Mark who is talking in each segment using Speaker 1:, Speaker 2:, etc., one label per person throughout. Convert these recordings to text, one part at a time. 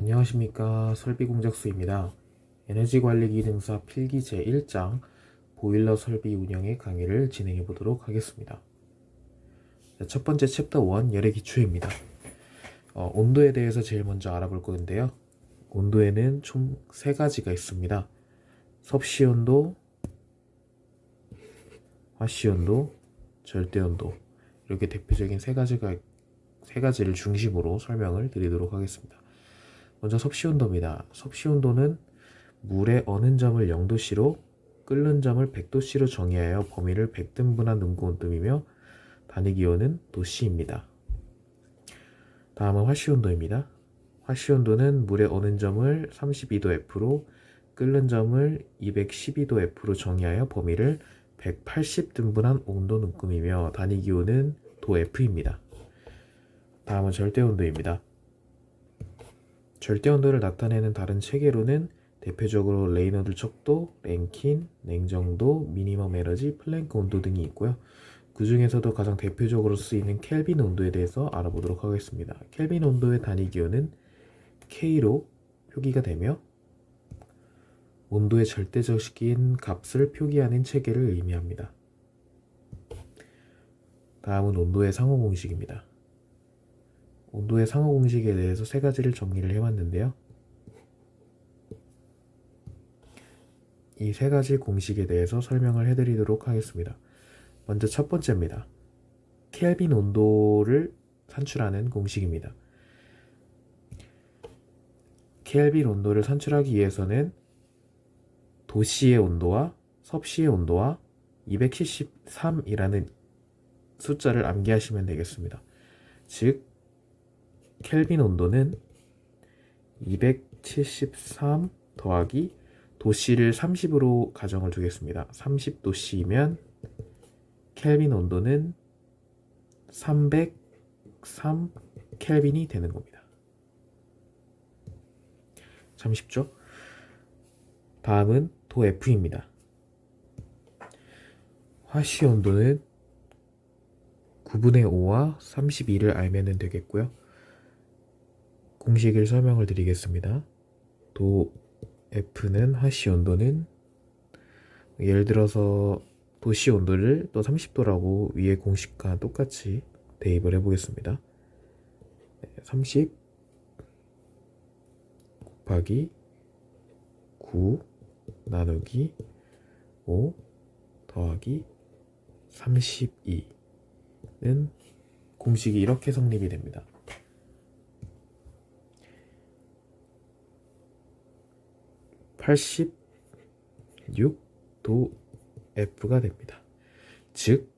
Speaker 1: 안녕하십니까 설비공작수입니다. 에너지관리기 능사 필기 제1장 보일러 설비 운영의 강의를 진행해 보도록 하겠습니다. 자, 첫 번째 챕터 1 열의 기초입니다. 어, 온도에 대해서 제일 먼저 알아볼 건데요. 온도에는 총 세 가지가 있습니다. 섭씨온도, 화씨온도, 절대온도 이렇게 대표적인 세 가지가 세 가지를 중심으로 설명을 드리도록 하겠습니다. 먼저 섭씨온도입니다. 섭씨온도는 물의 어는 점을 0도씨로 끓는 점을 100도씨로 정의하여 범위를 100등분한 능구온도이며 단위 기온은 도씨입니다. 다음은 화씨온도입니다. 화씨온도는 물의 어는 점을 32도 F로 끓는 점을 212도 F로 정의하여 범위를 180등분한 온도 눈금이며 단위 기온은 도 F입니다. 다음은 절대 온도입니다. 절대 온도를 나타내는 다른 체계로는 대표적으로 레이너드 척도, 랭킨, 냉정도, 미니멈 에너지, 플랭크 온도 등이 있고요. 그 중에서도 가장 대표적으로 쓰이는 켈빈 온도에 대해서 알아보도록 하겠습니다. 켈빈 온도의 단위 기호는 K로 표기가 되며 온도의 절대적인 값을 표기하는 체계를 의미합니다. 다음은 온도의 상호 공식입니다. 온도의 상호 공식에 대해서 세 가지를 정리를 해왔는데요. 이 세 가지 공식에 대해서 설명을 해드리도록 하겠습니다. 먼저 첫 번째입니다. 켈빈 온도를 산출하는 공식입니다. 켈빈 온도를 산출하기 위해서는 도시의 온도와 섭씨의 온도와 273이라는 숫자를 암기하시면 되겠습니다. 즉, 켈빈 온도는 273 더하기 도씨를 30으로 가정을 두겠습니다. 30도씨이면 켈빈 온도는 303 켈빈이 되는 겁니다. 참 쉽죠? 다음은 도 F입니다. 화씨 온도는 9분의 5와 32를 알면 되겠고요. 공식을 설명을 드리겠습니다. 도 F는 화씨 온도는 예를 들어서 도시 온도를 또 30도라고 위에 공식과 똑같이 대입을 해보겠습니다. 30 곱하기 9 나누기 5 더하기 32는 공식이 이렇게 성립이 됩니다. 86도 F가 됩니다. 즉,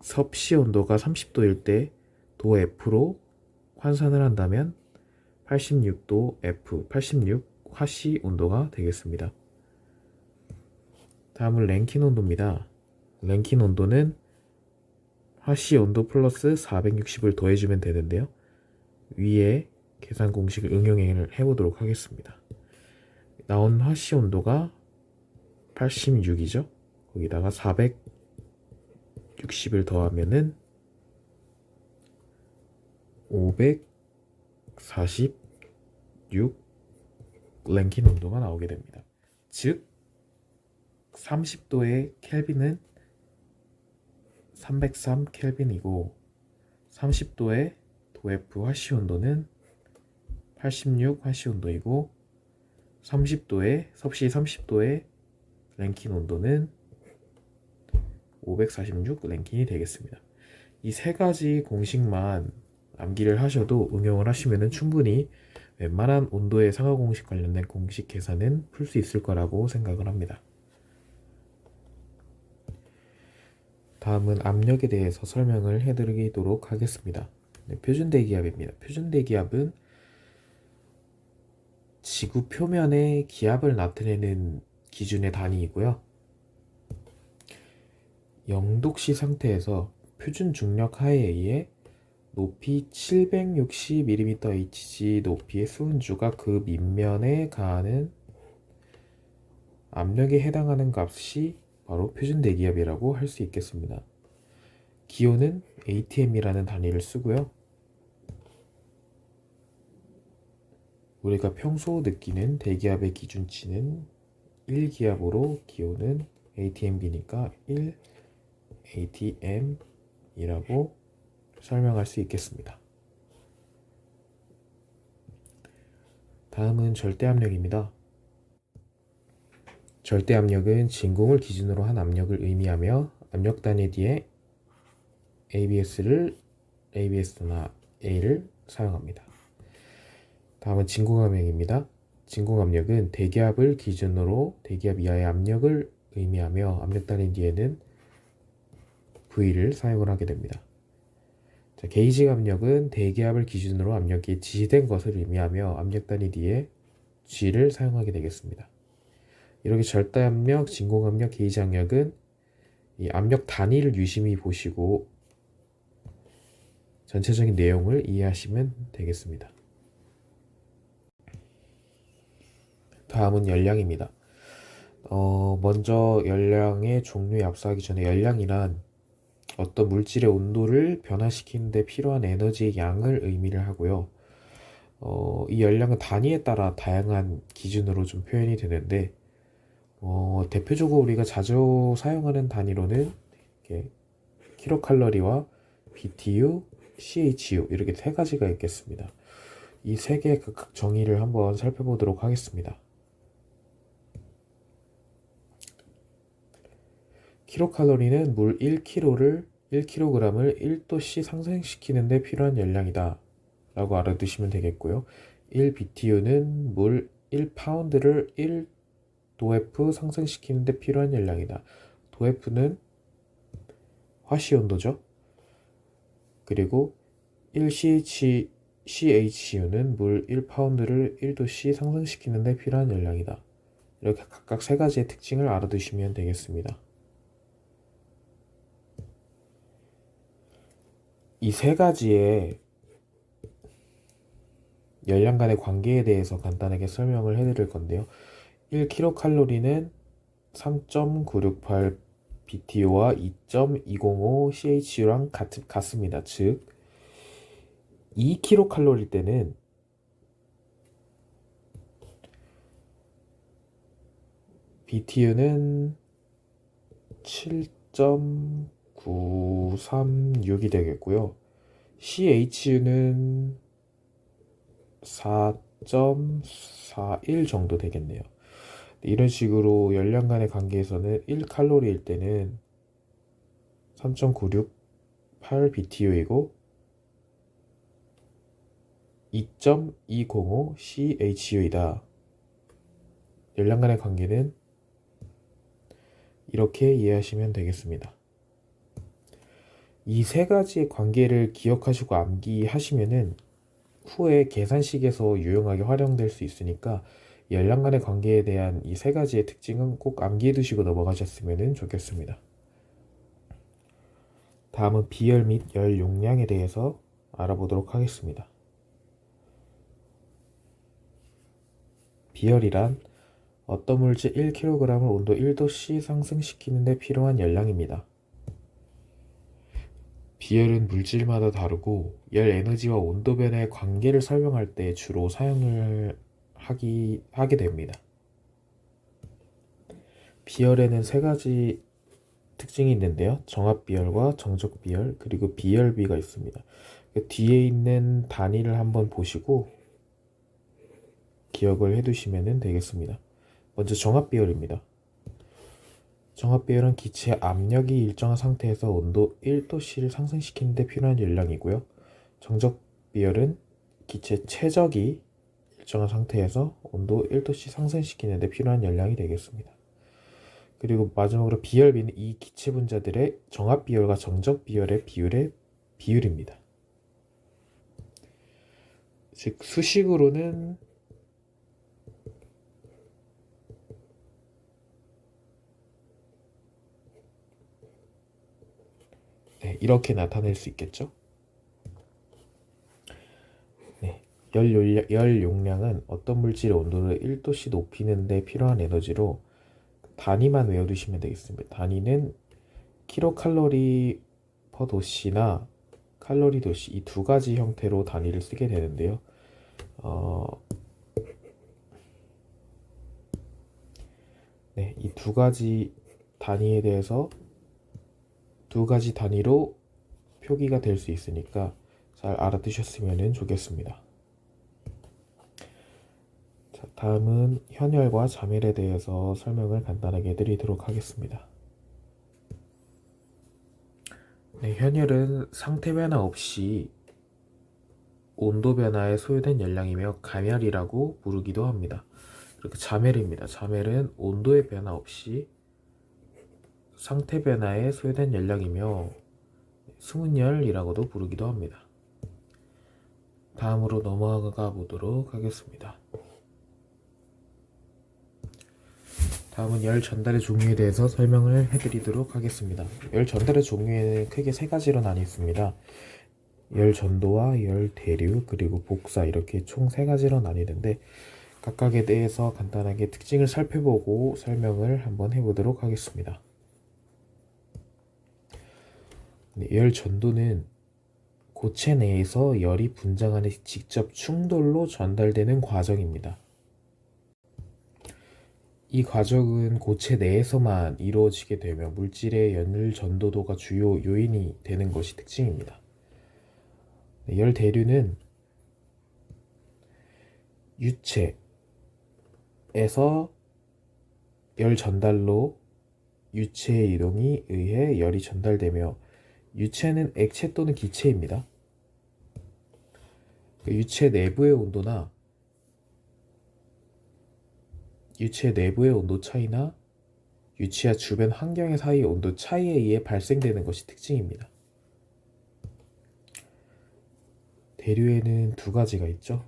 Speaker 1: 섭씨 온도가 30도일 때 도 F로 환산을 한다면 86도 F, 86 화씨 온도가 되겠습니다. 다음은 랭킨 온도입니다. 랭킨 온도는 화씨 온도 플러스 460을 더해주면 되는데요. 위에 계산 공식을 응용을 해보도록 하겠습니다. 나온 화씨 온도가 86이죠. 거기다가 460을 더하면은 546 랭킨 온도가 나오게 됩니다. 즉 30도의 켈빈은 303 켈빈이고 30도의 도F 화씨 온도는 86 화씨 온도이고 30도의 섭씨 30도의 랭킨 온도는 546 랭킨이 되겠습니다. 이 세 가지 공식만 암기를 하셔도 응용을 하시면 충분히 웬만한 온도의 상하 공식 관련된 공식 계산은 풀 수 있을 거라고 생각을 합니다. 다음은 압력에 대해서 설명을 해드리도록 하겠습니다. 네, 표준 대기압입니다. 표준 대기압은 지구 표면의 기압을 나타내는 기준의 단위이고요. 0도씨 상태에서 표준 중력 하에 의해 높이 760mmHg 높이의 수은주가 그 밑면에 가하는 압력에 해당하는 값이 바로 표준 대기압이라고 할 수 있겠습니다. 기호는 ATM이라는 단위를 쓰고요. 우리가 평소 느끼는 대기압의 기준치는 1기압으로 기호는 ATMB니까 1 ATM이라고 설명할 수 있겠습니다. 다음은 절대압력입니다. 절대압력은 진공을 기준으로 한 압력을 의미하며 압력 단위 뒤에 ABS를 ABS나 A를 사용합니다. 다음은 진공압력입니다. 진공압력은 대기압을 기준으로 대기압 이하의 압력을 의미하며 압력 단위 뒤에는 V를 사용을 하게 됩니다. 자, 게이지 압력은 대기압을 기준으로 압력이 지시된 것을 의미하며 압력 단위 뒤에 G를 사용하게 되겠습니다. 이렇게 절대 압력, 진공 압력, 게이지 압력은 이 압력 단위를 유심히 보시고 전체적인 내용을 이해하시면 되겠습니다. 다음은 열량입니다. 어, 먼저 열량의 종류에 앞서가기 전에 열량이란 어떤 물질의 온도를 변화시키는 데 필요한 에너지의 양을 의미를 하고요. 어, 이 열량은 단위에 따라 다양한 기준으로 좀 표현이 되는데 어, 대표적으로 우리가 자주 사용하는 단위로는 이렇게 킬로칼로리와 BTU, CHU 이렇게 세 가지가 있겠습니다. 이 세 개의 각각 정의를 한번 살펴보도록 하겠습니다. 킬로칼로리는 물 1kg를 1kg을 1도씨 상승시키는 데 필요한 열량이다. 라고 알아두시면 되겠고요. 1BTU는 물 1파운드를 1도F 상승시키는 데 필요한 열량이다. 도F는 화시온도죠. 그리고 1CH, CHU는 물 1파운드를 1도씨 상승시키는 데 필요한 열량이다. 이렇게 각각 세 가지의 특징을 알아두시면 되겠습니다. 이 세 가지의 열량 간의 관계에 대해서 간단하게 설명을 해드릴 건데요. 1kcal는 3.968 BTU와 2.205 CHU랑 같, 같습니다. 즉, 2kcal 때는 BTU는 7.936이 되겠고요. CHU는 4.41 정도 되겠네요. 이런 식으로 열량 간의 관계에서는 1칼로리일 때는 3.968 BTU이고 2.205 CHU이다. 열량 간의 관계는 이렇게 이해하시면 되겠습니다. 이 세 가지의 관계를 기억하시고 암기하시면은 후에 계산식에서 유용하게 활용될 수 있으니까 열량 간의 관계에 대한 이 세 가지의 특징은 꼭 암기해 두시고 넘어가셨으면 좋겠습니다. 다음은 비열 및 열 용량에 대해서 알아보도록 하겠습니다. 비열이란 어떤 물질 1kg을 온도 1도씨 상승시키는 데 필요한 열량입니다. 비열은 물질마다 다르고 열 에너지와 온도 변화의 관계를 설명할 때 주로 사용을 하기, 하게 됩니다. 비열에는 세 가지 특징이 있는데요. 정합 비열과 정적 비열, 그리고 비열비가 있습니다. 그 뒤에 있는 단위를 한번 보시고 기억을 해두시면 되겠습니다. 먼저 정합 비열입니다. 정합비열은 기체 압력이 일정한 상태에서 온도 1도씨를 상승시키는 데 필요한 열량이고요. 정적비열은 기체 최적이 일정한 상태에서 온도 1도씨 상승시키는 데 필요한 열량이 되겠습니다. 그리고 마지막으로 비열비는 이 기체 분자들의 정합비열과 정적비열의 비율의 비율입니다. 즉 수식으로는 네, 이렇게 나타낼 수 있겠죠? 네, 열, 용량, 열 용량은 어떤 물질의 온도를 1도씨 높이는 데 필요한 에너지로 단위만 외워두시면 되겠습니다. 단위는 킬로칼로리 퍼 도씨나 칼로리 도씨 이 두 가지 형태로 단위를 쓰게 되는데요. 어, 네, 이 두 가지 단위에 대해서 두 가지 단위로 표기가 될 수 있으니까 잘 알아두셨으면 좋겠습니다. 자, 다음은 현열과 자멸에 대해서 설명을 간단하게 해드리도록 하겠습니다. 네, 현열은 상태 변화 없이 온도 변화에 소요된 열량이며 가멸이라고 부르기도 합니다. 그리고 자멸입니다. 자멸은 온도의 변화 없이 상태 변화에 소요된 열량이며 수문열이라고도 부르기도 합니다. 다음으로 넘어가 보도록 하겠습니다. 다음은 열 전달의 종류에 대해서 설명을 해드리도록 하겠습니다. 열 전달의 종류에는 크게 세 가지로 나뉘습니다. 열 전도와 열 대류 그리고 복사 이렇게 총 세 가지로 나뉘는데 각각에 대해서 간단하게 특징을 살펴보고 설명을 한번 해보도록 하겠습니다. 네, 열 전도는 고체 내에서 열이 분장하는 직접 충돌로 전달되는 과정입니다. 이 과정은 고체 내에서만 이루어지게 되며 물질의 연일 전도도가 주요 요인이 되는 것이 특징입니다. 네, 열 대류는 유체에서 열 전달로 유체의 이동이 의해 열이 전달되며 유체는 액체 또는 기체입니다. 그 유체 내부의 온도나 유체 내부의 온도 차이나 유치와 주변 환경의 사이 온도 차이에 의해 발생되는 것이 특징입니다. 대류에는 두 가지가 있죠.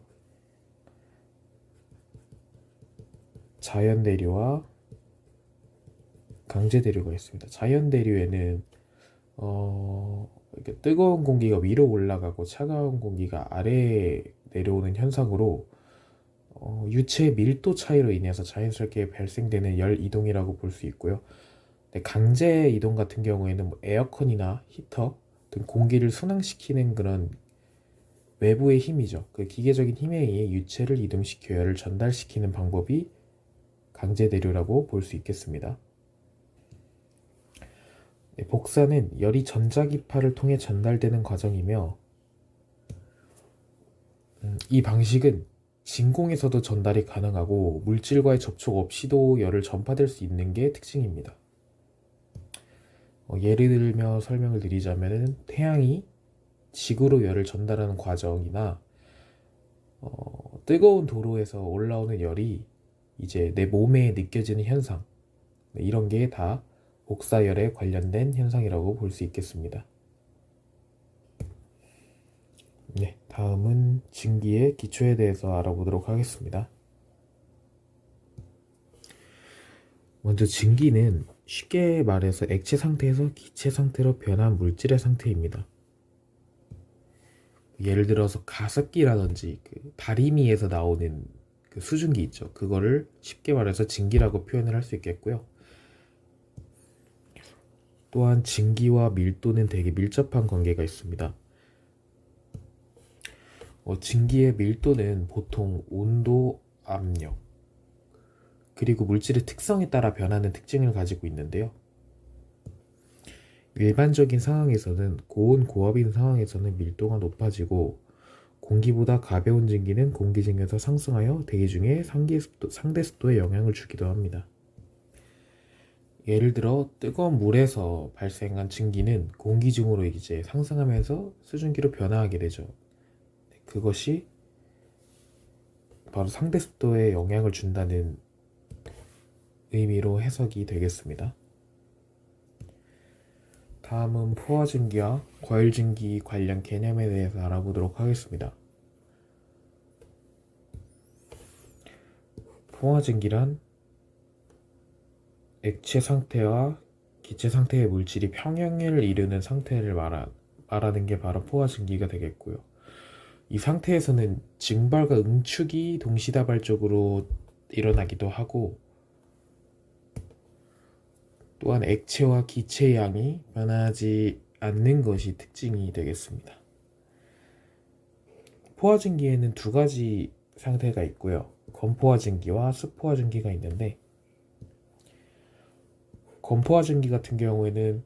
Speaker 1: 자연 대류와 강제 대류가 있습니다. 자연 대류에는 어, 이렇게 뜨거운 공기가 위로 올라가고 차가운 공기가 아래에 내려오는 현상으로 어, 유체 밀도 차이로 인해서 자연스럽게 발생되는 열 이동이라고 볼 수 있고요. 네, 강제 이동 같은 경우에는 뭐 에어컨이나 히터 등 공기를 순항시키는 그런 외부의 힘이죠. 그 기계적인 힘에 의해 유체를 이동시켜 열을 전달시키는 방법이 강제 대류라고 볼 수 있겠습니다. 네, 복사는 열이 전자기파를 통해 전달되는 과정이며 음, 이 방식은 진공에서도 전달이 가능하고 물질과의 접촉 없이도 열을 전파될 수 있는 게 특징입니다. 어, 예를 들며 설명을 드리자면 태양이 지구로 열을 전달하는 과정이나 어, 뜨거운 도로에서 올라오는 열이 이제 내 몸에 느껴지는 현상 네, 이런 게 다 복사열에 관련된 현상이라고 볼 수 있겠습니다. 네, 다음은 증기의 기초에 대해서 알아보도록 하겠습니다. 먼저 증기는 쉽게 말해서 액체 상태에서 기체 상태로 변한 물질의 상태입니다. 예를 들어서 가습기라든지 그 다리미에서 나오는 그 수증기 있죠. 그거를 쉽게 말해서 증기라고 표현을 할 수 있겠고요. 또한 증기와 밀도는 되게 밀접한 관계가 있습니다. 어, 증기의 밀도는 보통 온도, 압력, 그리고 물질의 특성에 따라 변하는 특징을 가지고 있는데요. 일반적인 상황에서는 고온 고압인 상황에서는 밀도가 높아지고 공기보다 가벼운 증기는 공기 중에서 상승하여 대기 중에 상대 습도, 상대 습도에 영향을 주기도 합니다. 예를 들어 뜨거운 물에서 발생한 증기는 공기 중으로 이제 상승하면서 수증기로 변화하게 되죠. 그것이 바로 상대 습도에 영향을 준다는 의미로 해석이 되겠습니다. 다음은 포화 증기와 과일증기 관련 개념에 대해서 알아보도록 하겠습니다. 포화 증기란 액체 상태와 기체 상태의 물질이 평형을 이루는 상태를 말하, 말하는 게 바로 포화 증기가 되겠고요. 이 상태에서는 증발과 응축이 동시다발적으로 일어나기도 하고 또한 액체와 기체의 양이 변하지 않는 것이 특징이 되겠습니다. 포화 증기에는 두 가지 상태가 있고요. 건포화 증기와 습포화 증기가 있는데 건포화 증기 같은 경우에는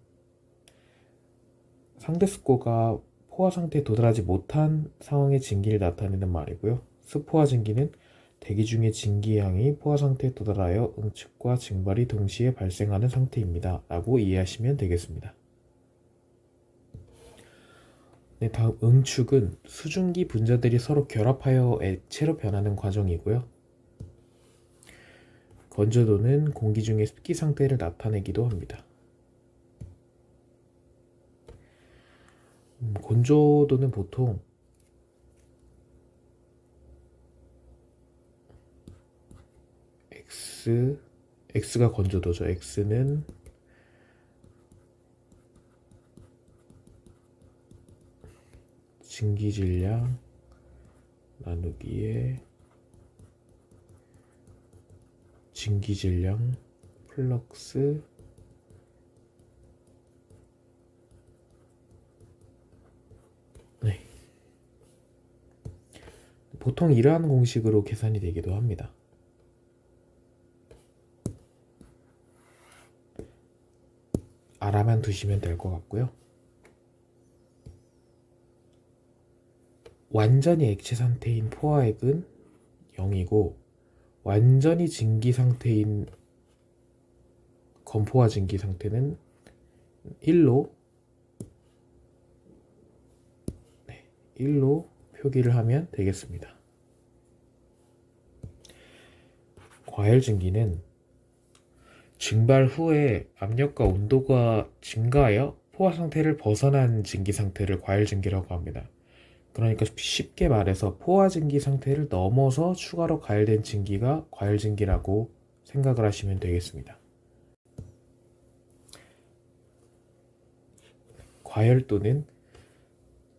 Speaker 1: 상대 수코가 포화 상태에 도달하지 못한 상황의 증기를 나타내는 말이고요. 스포화 증기는 대기 중에 증기량이 포화 상태에 도달하여 응축과 증발이 동시에 발생하는 상태입니다. 라고 이해하시면 되겠습니다. 네, 다음 응축은 수증기 분자들이 서로 결합하여 액체로 변하는 과정이고요. 건조도는 공기 중의 습기 상태를 나타내기도 합니다. 음, 건조도는 보통 x x가 건조도죠. x는 증기 질량 나누기에 증기질량 플럭스 네. 보통 이러한 공식으로 계산이 되기도 합니다. 알아만 두시면 될 것 같고요. 완전히 액체 상태인 포화액은 0이고 완전히 증기 상태인 건포화 증기 상태는 1로 1로 표기를 하면 되겠습니다. 과열 증기는 증발 후에 압력과 온도가 증가하여 포화 상태를 벗어난 증기 상태를 과열 증기라고 합니다. 그러니까 쉽게 말해서 포화 증기 상태를 넘어서 추가로 가열된 증기가 과열 증기라고 생각을 하시면 되겠습니다. 과열도는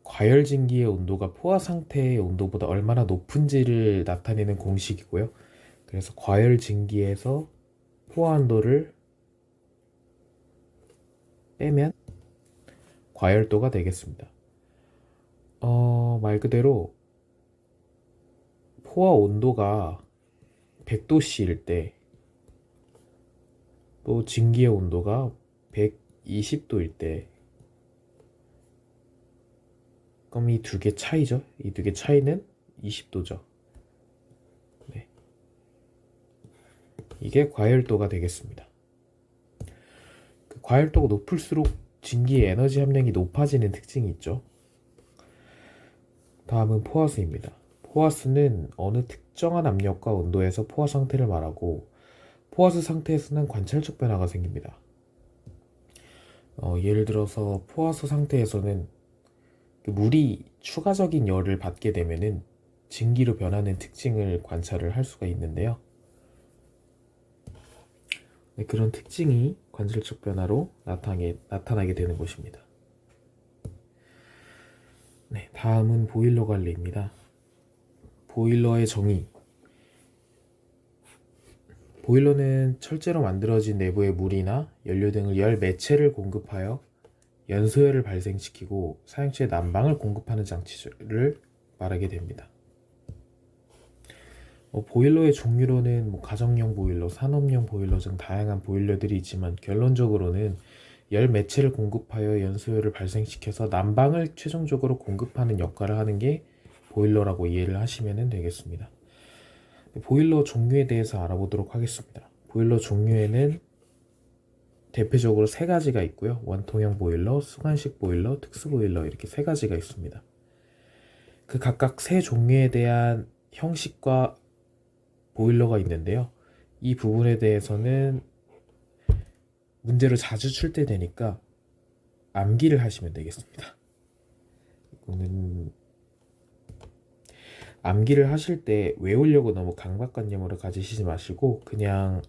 Speaker 1: 과열 증기의 온도가 포화 상태의 온도보다 얼마나 높은지를 나타내는 공식이고요. 그래서 과열 증기에서 포화 온도를 빼면 과열도가 되겠습니다. 어, 말 그대로 포화 온도가 100도씨일 때, 또 증기의 온도가 120도일 때, 그럼 이 두 개 차이죠? 이 두 개 차이는 20도죠. 네. 이게 과열도가 되겠습니다. 그 과열도가 높을수록 증기의 에너지 함량이 높아지는 특징이 있죠. 다음은 포화수입니다. 포화수는 어느 특정한 압력과 온도에서 포화 상태를 말하고 포화수 상태에서는 관찰적 변화가 생깁니다. 어, 예를 들어서 포화수 상태에서는 그 물이 추가적인 열을 받게 되면은 증기로 변하는 특징을 관찰을 할 수가 있는데요. 네, 그런 특징이 관찰적 변화로 나타나게, 나타나게 되는 것입니다. 네, 다음은 보일러 관리입니다. 보일러의 정의. 보일러는 철제로 만들어진 내부의 물이나 연료 등을 열 매체를 공급하여 연소열을 발생시키고 사용처에 난방을 공급하는 장치를 말하게 됩니다. 뭐 보일러의 종류로는 뭐 가정용 보일러, 산업용 보일러 등 다양한 보일러들이 있지만 결론적으로는 열 매체를 공급하여 연소열을 발생시켜서 난방을 최종적으로 공급하는 역할을 하는 게 보일러라고 이해를 하시면 되겠습니다. 보일러 종류에 대해서 알아보도록 하겠습니다. 보일러 종류에는 대표적으로 세 가지가 있고요. 원통형 보일러, 수관식 보일러, 특수 보일러 이렇게 세 가지가 있습니다. 그 각각 세 종류에 대한 형식과 보일러가 있는데요. 이 부분에 대해서는 문제로 자주 출제되니까 암기를 하시면 되겠습니다. 이거는 암기를 하실 때 외우려고 너무 강박관념으로 가지시지 마시고 그냥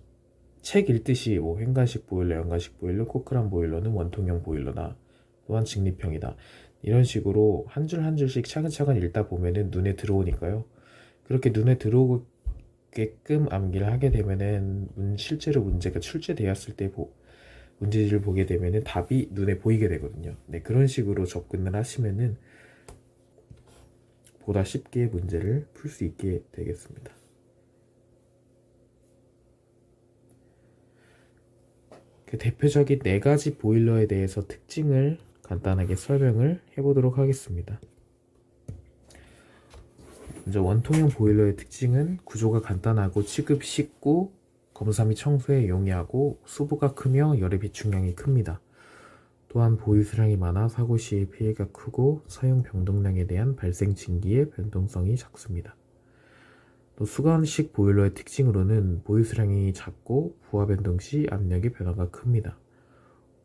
Speaker 1: 책 읽듯이 뭐 횡간식 보일러, 연간식 보일러, 코크란 보일러는 원통형 보일러다. 또한 직립형이다. 이런 식으로 한 줄 한 줄씩 차근차근 읽다 보면은 눈에 들어오니까요. 그렇게 눈에 들어오게끔 암기를 하게 되면은 실제로 문제가 출제되었을 때 보, 문제지를 보게 되면은 답이 눈에 보이게 되거든요. 네, 그런 식으로 접근을 하시면은 보다 쉽게 문제를 풀 수 있게 되겠습니다. 그 대표적인 네 가지 보일러에 대해서 특징을 간단하게 설명을 해보도록 하겠습니다. 먼저 원통형 보일러의 특징은 구조가 간단하고 취급 쉽고 검사 및 청소에 용이하고 수부가 크며 열의 비축량이 큽니다. 또한 보유 수량이 많아 사고 시의 피해가 크고 사용 변동량에 대한 발생 징기의 변동성이 작습니다. 또 수간식 보일러의 특징으로는 보유 수량이 작고 부하 변동 시 압력의 변화가 큽니다.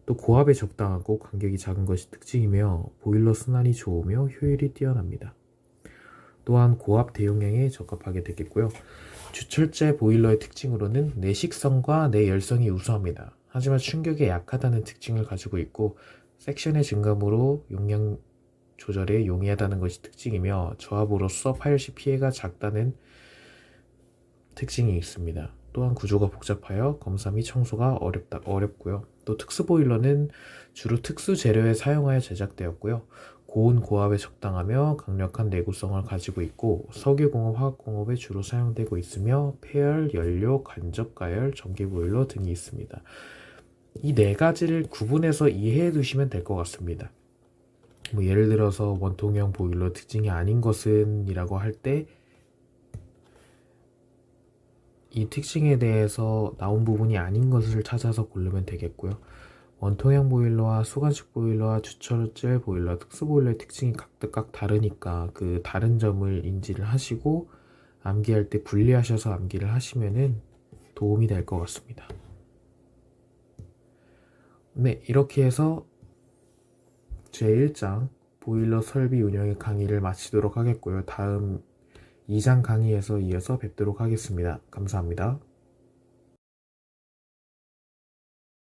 Speaker 1: 또 고압에 적당하고 간격이 작은 것이 특징이며 보일러 순환이 좋으며 효율이 뛰어납니다. 또한 고압 대용량에 적합하게 되겠고요. 주철제 보일러의 특징으로는 내식성과 내열성이 우수합니다. 하지만 충격에 약하다는 특징을 가지고 있고 섹션의 증감으로 용량 조절에 용이하다는 것이 특징이며 저압으로서 파열 시 피해가 작다는 특징이 있습니다. 또한 구조가 복잡하여 검사 및 청소가 어렵다, 어렵고요. 또 특수 보일러는 주로 특수 재료에 사용하여 제작되었고요. 고온 고압에 적당하며 강력한 내구성을 가지고 있고 석유공업, 화학공업에 주로 사용되고 있으며 폐열, 연료, 간접 가열, 전기 보일러 등이 있습니다. 이 네 가지를 구분해서 이해해 두시면 될 것 같습니다. 뭐 예를 들어서 원통형 보일러 특징이 아닌 것은이라고 할 때 이 특징에 대해서 나온 부분이 아닌 것을 찾아서 고르면 되겠고요. 원통형 보일러와 수간식 보일러와 주철제 보일러, 특수 보일러의 특징이 각각 다르니까 그 다른 점을 인지를 하시고 암기할 때 분리하셔서 암기를 하시면은 도움이 될 것 같습니다. 네, 이렇게 해서 제1장 보일러 설비 운영의 강의를 마치도록 하겠고요. 다음 2장 강의에서 이어서 뵙도록 하겠습니다. 감사합니다.